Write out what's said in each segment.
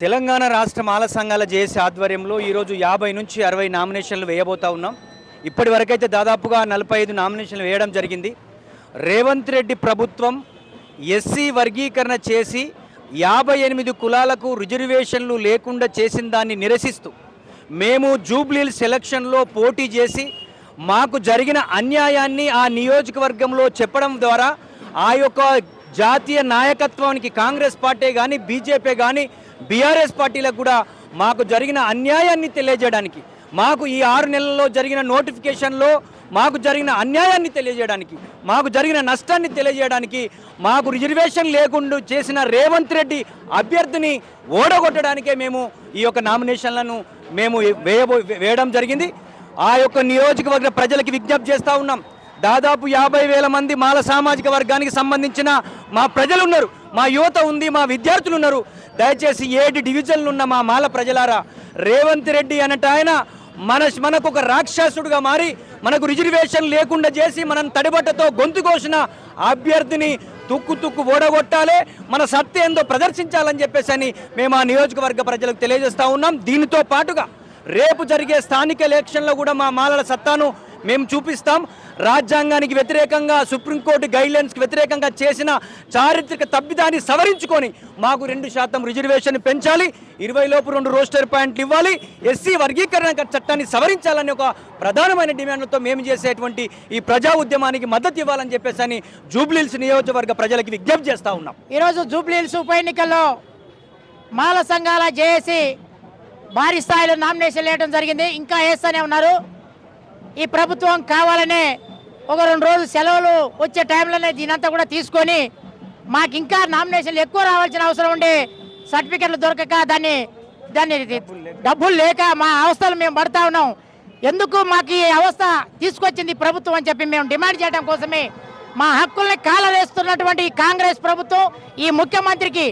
తెలంగాణ రాష్ట్ర మాల సంఘాల జేఏసీ ఆధ్వర్యంలో ఈరోజు యాభై నుంచి అరవై నామినేషన్లు వేయబోతా ఉన్నాం. ఇప్పటి వరకైతే దాదాపుగా నలభై ఐదు నామినేషన్లు వేయడం జరిగింది. రేవంత్ రెడ్డి ప్రభుత్వం ఎస్సీ వర్గీకరణ చేసి యాభై ఎనిమిది కులాలకు రిజర్వేషన్లు లేకుండా చేసిన దాన్ని నిరసిస్తూ మేము జూబ్లీల్ సెలక్షన్లో పోటీ చేసి మాకు జరిగిన అన్యాయాన్ని ఆ నియోజకవర్గంలో చెప్పడం ద్వారా ఆ యొక్క జాతీయ నాయకత్వానికి కాంగ్రెస్ పార్టీ కానీ బీజేపీ కానీ బీఆర్ఎస్ పార్టీలకు కూడా మాకు జరిగిన అన్యాయాన్ని తెలియజేయడానికి మాకు ఈ ఆరు నెలల్లో జరిగిన నోటిఫికేషన్లో మాకు జరిగిన అన్యాయాన్ని తెలియజేయడానికి మాకు జరిగిన నష్టాన్ని తెలియజేయడానికి మాకు రిజర్వేషన్ లేకుండా చేసిన రేవంత్ రెడ్డి అభ్యర్థిని ఓడగొట్టడానికే మేము ఈ యొక్క నామినేషన్లను మేము వేయబో వేయడం జరిగింది. ఆ యొక్క నియోజకవర్గ ప్రజలకి విజ్ఞప్తి చేస్తూ ఉన్నాం. దాదాపు యాభై వేల మంది మాల సామాజిక వర్గానికి సంబంధించిన మా ప్రజలు ఉన్నారు. మా యువత ఉంది మా విద్యార్థులు ఉన్నారు. దయచేసి ఏడు డివిజన్లు ఉన్న మా మాల ప్రజలారా రేవంత్ రెడ్డి అనట ఆయన మన మనకు ఒక రాక్షసుడుగా మారి మనకు రిజర్వేషన్ లేకుండా చేసి మనం తడిబట్టతో గొంతు కోసిన అభ్యర్థిని తుక్కు తుక్కు ఓడగొట్టాలి మన సత్త ఏందో ప్రదర్శించాలని చెప్పేసి అని మేము ఆ నియోజకవర్గ ప్రజలకు తెలియజేస్తూ ఉన్నాం. దీనితో పాటుగా రేపు జరిగే స్థానిక ఎలక్షన్లో కూడా మా మాలల సత్తాను మేము చూపిస్తాం. రాజ్యాంగానికి వ్యతిరేకంగా సుప్రీంకోర్టు గైడ్లైన్స్కి వ్యతిరేకంగా చేసిన చారిత్రక తప్పిదాన్ని సవరించుకొని మాకు రెండు శాతం రిజర్వేషన్ పెంచాలి. ఇరవై లోపు రెండు రోస్టర్ పాయింట్లు ఇవ్వాలి. ఎస్సీ వర్గీకరణ చట్టాన్ని సవరించాలని ఒక ప్రధానమైన డిమాండ్లతో మేము చేసేటువంటి ఈ ప్రజా ఉద్యమానికి మద్దతు ఇవ్వాలని చెప్పేసి అని జూబ్లీల్స్ నియోజకవర్గ ప్రజలకి విజ్ఞప్తి చేస్తా ఉన్నాం. ఈరోజు జూబ్లీహిల్స్ ఉప ఎన్నికల్లో మాల సంఘాల జేఏసీ భారీ స్థాయిలో నామినేషన్ వేయడం జరిగింది. ఇంకా వేస్తూనే ఉన్నారు. ఈ ప్రభుత్వం కావాలనే ఒక రెండు రోజులు సెలవులు వచ్చే టైంలోనే దీనంతా కూడా తీసుకొని మాకు ఇంకా నామినేషన్లు ఎక్కువ రావాల్సిన అవసరం ఉండి సర్టిఫికెట్లు దొరకక దాన్ని దాన్ని డబ్బులు లేక మా అవస్థలు మేము పడతా ఉన్నాం. ఎందుకు మాకు ఈ అవస్థ తీసుకొచ్చింది ప్రభుత్వం అని చెప్పి మేము డిమాండ్ చేయడం కోసమే మా హక్కుల్ని కాలవేస్తున్నటువంటి కాంగ్రెస్ ప్రభుత్వం ఈ ముఖ్యమంత్రికి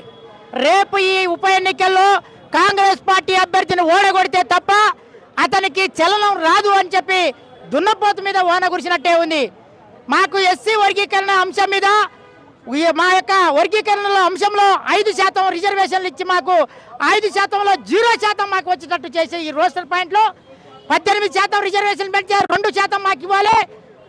రేపు ఈ ఉప ఎన్నికల్లో కాంగ్రెస్ పార్టీ అభ్యర్థిని ఓడగొడితే తప్ప అతనికి చలనం రాదు అని చెప్పి దున్నపోతు మీద ఓన కురిసినట్టే ఉంది. మాకు ఎస్సీ వర్గీకరణ అంశం మీద మా యొక్క వర్గీకరణలో అంశంలో ఐదు శాతం రిజర్వేషన్లు ఇచ్చి మాకు ఐదు శాతంలో జీరో శాతం మాకు వచ్చేటట్టు చేసే ఈ రోస్టర్ పాయింట్లో పద్దెనిమిది శాతం రిజర్వేషన్ పెంచే రెండు శాతం మాకు ఇవ్వాలి.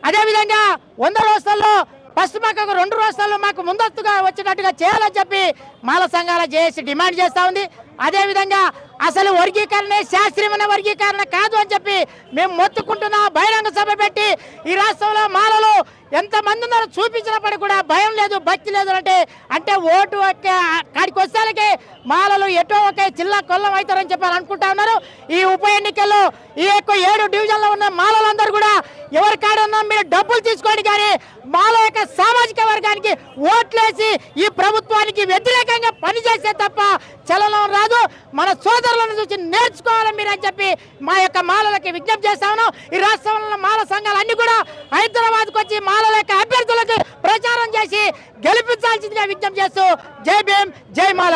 అదేవిధంగా వంద రోజుల్లో ఫస్ట్ మాకు రెండు రోజుల్లో మాకు ముందస్తుగా వచ్చేటట్టుగా చేయాలని చెప్పి మాల సంఘాల జేఏసీ డిమాండ్ చేస్తూ ఉంది. అదేవిధంగా అసలు వర్గీకరణ శాస్త్రీయమైన వర్గీకరణ కాదు అని చెప్పి మేము మొత్తుకుంటున్నాం బహిరంగ సభ పెట్టి ఈ రాష్ట్రంలో మాలలు ఎంతమంది ఉన్నారో చూపించినప్పటికీ కూడా భయం లేదు భక్తి లేదు అంటే అంటే ఓటు ఒకే కాడికి వస్తానికి మాలలు ఎటో ఒకే చిల్లా కొల్లం అవుతారని చెప్పి అనుకుంటా ఉన్నారు. ఈ ఉప ఎన్నికల్లో ఈ యొక్క ఏడు డివిజన్లో ఉన్న మాలలందరూ కూడా ఎవరి కాడన్నా మీరు డబ్బులు తీసుకోండి కానీ మాల యొక్క సామాజిక వర్గానికి ఓట్లేసి ఈ ప్రభుత్వానికి వ్యతిరేకంగా పనిచేస్తే తప్ప చలనం రా మన సోదరులను చూసి నేర్చుకోవాలని మీరు అని చెప్పి మా యొక్క మాలలకి విజ్ఞప్తి చేస్తాను ఈ రాష్ట్రంలో మాల సంఘాలు అన్ని కూడా హైదరాబాద్కు వచ్చి మాలల యొక్క అభ్యర్థులకు ప్రచారం చేసి గెలిపించాల్సిందిగా విజ్ఞప్తి చేస్తూ జై భీమ్ జై మాల.